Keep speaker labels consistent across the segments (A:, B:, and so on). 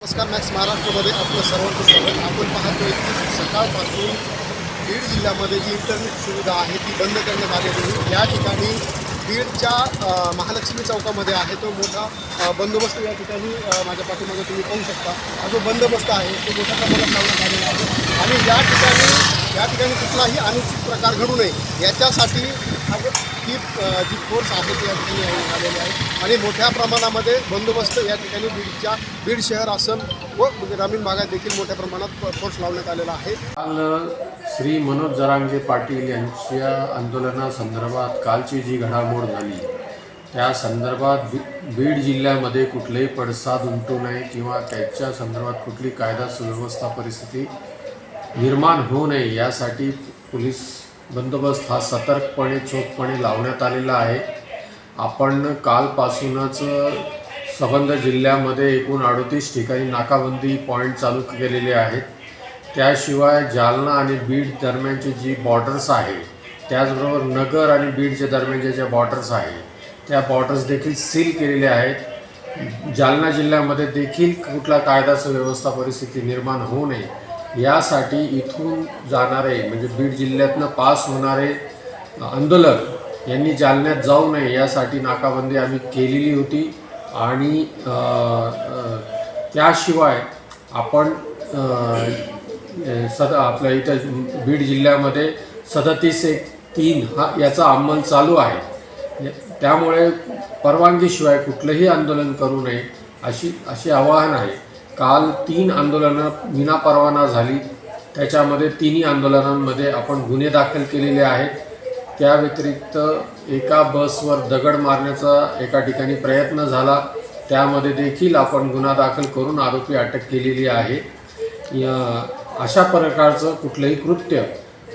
A: नमस्कार मॅक्स महाराष्ट्रामध्ये आपलं सर्वांचं स्वागत. आपण पाहतोय की सकाळपासून बीड जिल्ह्यामध्ये जी इंटरनेट सुविधा आहे ती बंद करण्यात आलेली आहे. या ठिकाणी बीडच्या महालक्ष्मी चौकामध्ये आहे. तो मोठा बंदोबस्त या ठिकाणी माझ्या पाठीमागे तुम्ही पाहू शकता. हा जो बंदोबस्त आहे तो मोठ्या प्रमाणात लावण्यात आलेला आहे. आणि या ठिकाणी या ठिकाणी कुठलाही अनुचित प्रकार घडू नये याच्यासाठी ही जी फोर्स आहे ती या ठिकाणी आलेली आहे. आणि मोठ्या प्रमाणामध्ये बंदोबस्त या ठिकाणी बीडच्या बीड शहर असेल व ग्रामीण भागात देखील मोठ्या प्रमाणात फोर्स लावण्यात आलेला आहे.
B: काल श्री मनोज जरांगे पाटील यांच्या आंदोलनासंदर्भात कालची जी घडामोड झाली त्या संदर्भात बी बीड जिल्ह्यामध्ये कुठलेही पडसाद उमटू नये किंवा त्याच्या संदर्भात कुठली कायदा सुव्यवस्था परिस्थिती निर्माण होऊ नये यासाठी पोलीस बंदोबस्त हा सतर्कपणे चोखपणे लावण्यात आलेला आहे. आपण कालपासूनच सबंध जिल्ह्यामध्ये एकूण अडतीस ठिकाणी नाकाबंदी पॉईंट चालू केलेले आहेत. त्याशिवाय जालना आणि बीड दरम्यानची जी बॉर्डर्स आहे त्याचबरोबर नगर आणि बीडच्या दरम्यानच्या ज्या बॉर्डर्स आहे त्या बॉर्डर्स देखील सील केलेल्या आहेत. जालना जिल्ह्यामध्ये देखील कुठला कायदा सुव्यवस्था परिस्थिती निर्माण होऊ नये यासाठी इथून जाणारे म्हणजे बीड जिल्ह्यातनं पास होणारे आंदोलक यांनी जालन्यात जाऊ नये यासाठी नाकाबंदी आम्ही केलेली होती. आणि त्याशिवाय आपण सद आपल्या इथं बीड जिल्ह्यामध्ये सदतीस एक तीन हा याचा अंमल चालू आहे. त्यामुळे परवानगीशिवाय कुठलंही आंदोलन करू नये अशी अशी आवाहन आहे. काल तीन आंदोलनं विनापरवाना झाली. त्याच्यामध्ये तिन्ही आंदोलनांमध्ये आपण गुन्हे दाखल केलेले आहेत. त्या व्यतिरिक्त एका बसवर दगड मारण्याचा एका ठिकाणी प्रयत्न झाला. त्यामध्ये देखील आपण गुन्हा दाखल करून आरोपी अटक केलेली आहे. अशा प्रकारचं कुठलंही कृत्य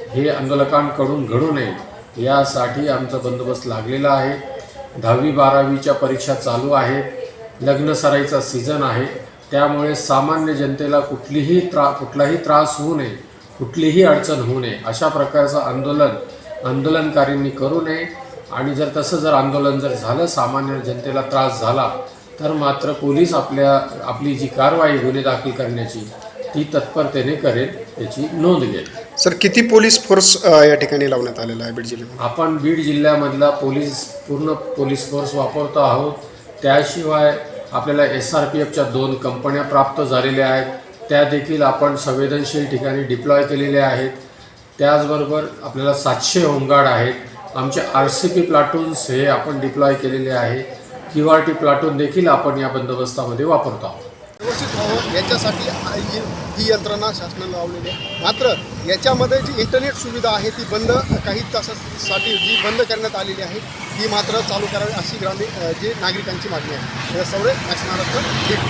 B: हे आंदोलकांकडून घडू नये यासाठी आमचा बंदोबस्त लागलेला आहे. दहावी बारावीच्या परीक्षा चालू आहे. लग्न सराईचा सीझन आहे. त्यामुळे सामान्य जनतेला कुठलीही त्रा कुठलाही त्रास होऊ नये कुठलीही अडचण होऊ नये अशा प्रकारचं आंदोलन आंदोलनकारींनी करू नये. आणि जर तसं जर आंदोलन जर झालं सामान्य जनतेला त्रास झाला तर मात्र पोलीस आपल्या आपली जी कारवाई गुन्हे दाखल करण्याची ती तत्परतेने करेल याची नोंद घेईल.
A: सर किती पोलीस फोर्स या ठिकाणी लावण्यात आलेला आहे बीड जिल्ह्यामध्ये?
B: आपण बीड जिल्ह्यामधला पोलीस पूर्ण पोलीस फोर्स वापरतो आहोत. त्याशिवाय आपल्याला एस आर पी एफच्या दोन कंपन्या प्राप्त झालेल्या आहेत. त्या देखील आपण संवेदनशील ठिकाणी डिप्लॉय केलेल्या आहेत. त्याचबरोबर आपल्याला सातशे होमगार्ड आहेत. आमचे आर सी पी प्लाटून्स हे आपण डिप्लॉय केलेले आहे. क्यू आर टी प्लाटून देखील आपण या बंदोबस्तामध्ये वापरतो आहोत.
A: विकसित व्हावं याच्यासाठी ही ही यंत्रणा शासनानं लावलेली आहे. मात्र याच्यामध्ये जी इंटरनेट सुविधा आहे ती बंद काही तासासाठी जी बंद करण्यात आलेली आहे ती मात्र चालू करावी अशी ग्रामीण जे जी नागरिकांची मागणी आहे. सौरे महाराष्ट्र बीड